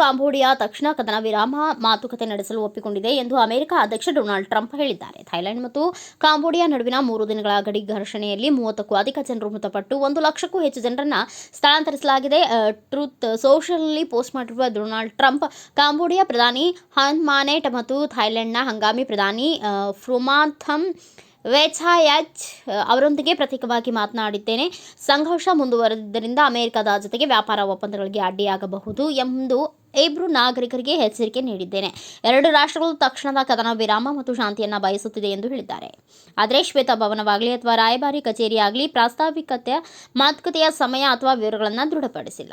Cambodia ತಕ್ಷಣ ಕದನ ವಿರಾಮ ಮಾತುಕತೆ ನಡೆಸಲು ಒಪ್ಪಿಕೊಂಡಿದೆ ಎಂದು ಅಮೆರಿಕ ಅಧ್ಯಕ್ಷ ಡೊನಾಲ್ಡ್ ಟ್ರಂಪ್ ಹೇಳಿದ್ದಾರೆ. ಥೈಲ್ಯಾಂಡ್ ಮತ್ತು ಕಾಂಬೋಡಿಯಾ ನಡುವಿನ ಮೂರು ದಿನಗಳ ಗಡಿ ಘರ್ಷಣೆಯಲ್ಲಿ ಮೂವತ್ತಕ್ಕೂ ಅಧಿಕ ಜನರು ಮೃತಪಟ್ಟು ಒಂದು ಲಕ್ಷಕ್ಕೂ ಹೆಚ್ಚು ಜನರನ್ನು ಸ್ಥಳಾಂತರಿಸಲಾಗಿದೆ. ಟ್ರೂತ್ ಸೋಷಿಯಲ್ನಲ್ಲಿ ಪೋಸ್ಟ್ ಮಾಡಿರುವ ಡೊನಾಲ್ಡ್ ಟ್ರಂಪ್, ಕಾಂಬೋಡಿಯಾ ಪ್ರಧಾನಿ ಹನ್ ಮಾನೆಟ್ ಮತ್ತು ಥೈಲ್ಯಾಂಡ್ನ ಹಂಗಾಮಿ ಪ್ರಧಾನಿ ಫ್ರುಮಾಥಮ್ ವೆಚಾಯಚ್ ಅವರೊಂದಿಗೆ ಪ್ರತ್ಯೇಕವಾಗಿ ಮಾತನಾಡಿದ್ದೇನೆ. ಸಂಘರ್ಷ ಮುಂದುವರೆದಿದ್ದರಿಂದ ಅಮೆರಿಕದ ಜೊತೆಗೆ ವ್ಯಾಪಾರ ಒಪ್ಪಂದಗಳಿಗೆ ಅಡ್ಡಿಯಾಗಬಹುದು ಎಂದು ಇಬ್ರು ನಾಗರಿಕರಿಗೆ ಎಚ್ಚರಿಕೆ ನೀಡಿದ್ದೇನೆ. ಎರಡು ರಾಷ್ಟ್ರಗಳು ತಕ್ಷಣದ ಕದನ ವಿರಾಮ ಮತ್ತು ಶಾಂತಿಯನ್ನು ಬಯಸುತ್ತಿದೆ ಎಂದು ಹೇಳಿದ್ದಾರೆ. ಆದರೆ ಶ್ವೇತ ಭವನವಾಗಲಿ ಅಥವಾ ರಾಯಭಾರಿ ಕಚೇರಿಯಾಗಲಿ ಪ್ರಾಸ್ತಾವಿಕತೆಯ ಮಾತುಕತೆಯ ಸಮಯ ಅಥವಾ ವಿವರಗಳನ್ನು ದೃಢಪಡಿಸಿಲ್ಲ.